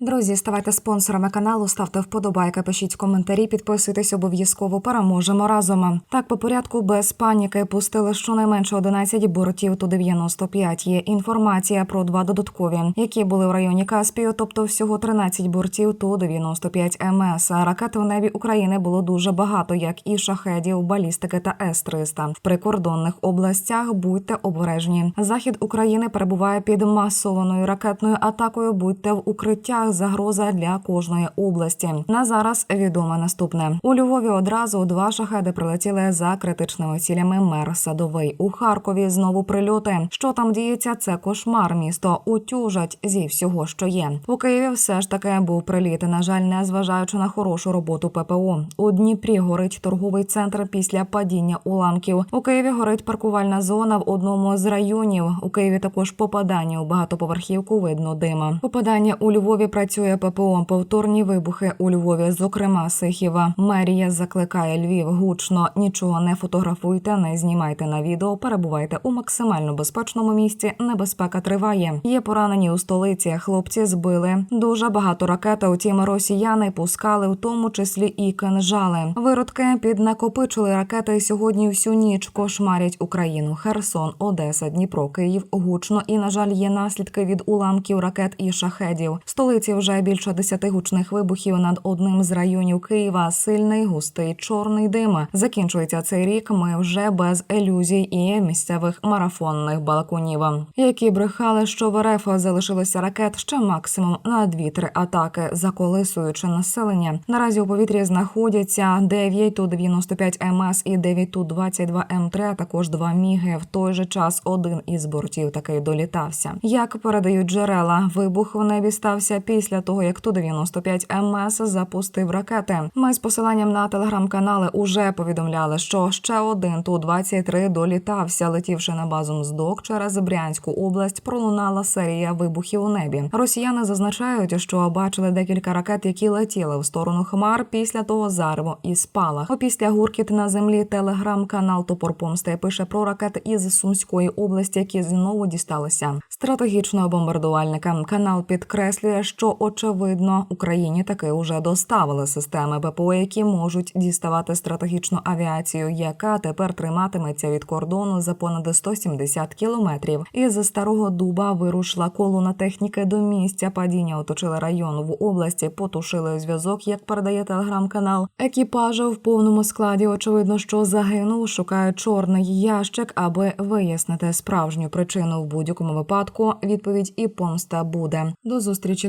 Друзі, ставайте спонсорами каналу, ставте вподобайки, пишіть коментарі, підписуйтесь обов'язково. Переможемо разом. Так, по порядку без паніки пустили щонайменше 11 бортів ту 95 Є інформація про два додаткові, які були в районі Каспію, тобто всього 13 бортів ту 95 МС. Ракет в небі України було дуже багато, як і шахедів, балістики та С-300. В прикордонних областях будьте обережні. Захід України перебуває під масованою ракетною атакою. Будьте в укриттях. Загроза для кожної області. На зараз відоме наступне у Львові. Одразу два шахеди прилетіли за критичними цілями. Мер садовий у Харкові. Знову прильоти. Що там діється? Це кошмар. Місто утюжать зі всього, що є. У Києві все ж таки був приліт. На жаль, не зважаючи на хорошу роботу ППО. У Дніпрі горить торговий центр після падіння уламків. У Києві горить паркувальна зона в одному з районів. У Києві також попадання у багатоповерхівку. Видно дима. Попадання у Львові працює ППО. Повторні вибухи у Львові, зокрема Сихіва. Мерія закликає Львів гучно. Нічого не фотографуйте, не знімайте на відео. Перебувайте у максимально безпечному місці. Небезпека триває. Є поранені у столиці. Хлопці збили дуже багато ракет. Утім, росіяни пускали в тому числі і кинжали. Виродки піднакопичили ракети сьогодні всю ніч кошмарять Україну. Херсон, Одеса, Дніпро, Київ гучно і на жаль є наслідки від уламків ракет і шахедів. В столиці вже більше десяти гучних вибухів над одним з районів Києва. Сильний густий чорний дим. Закінчується цей рік. Ми вже без ілюзій і місцевих марафонних балконів, які брехали, що в РФ залишилося ракет ще максимум на 2-3 атаки, заколисуючи населення. Наразі у повітрі знаходяться 9 ту 95 МС і 9 ту 22 М3, а також два міги. В той же час один із бортів таки долітався. Як передають джерела, вибух в небі стався після того, як ту 95 МС запустив ракети. Ми з посиланням на телеграм-канали уже повідомляли, що ще один ту 23 долітався, летівши на базу Мздок через Брянську область. Пролунала серія вибухів у небі. Росіяни зазначають, що бачили декілька ракет, які летіли в сторону хмар. Після того зарво і спалах. Опісля гуркіт на землі телеграм-канал Топор Помсти пише про ракети із Сумської області, які знову дісталися стратегічного бомбардувальника. Канал підкреслює, що очевидно Україні таки уже доставили системи ППО, які можуть діставати стратегічну авіацію, яка тепер триматиметься від кордону за понад 170 кілометрів. Із старого дуба вирушила колона техніки до місця падіння. Оточили район в області, потушили зв'язок, як передає телеграм-канал. Екіпажа в повному складі. Очевидно, що загинув. Шукають чорний ящик, аби вияснити справжню причину в будь-якому випадку. Відповідь і помста буде. До зустрічі,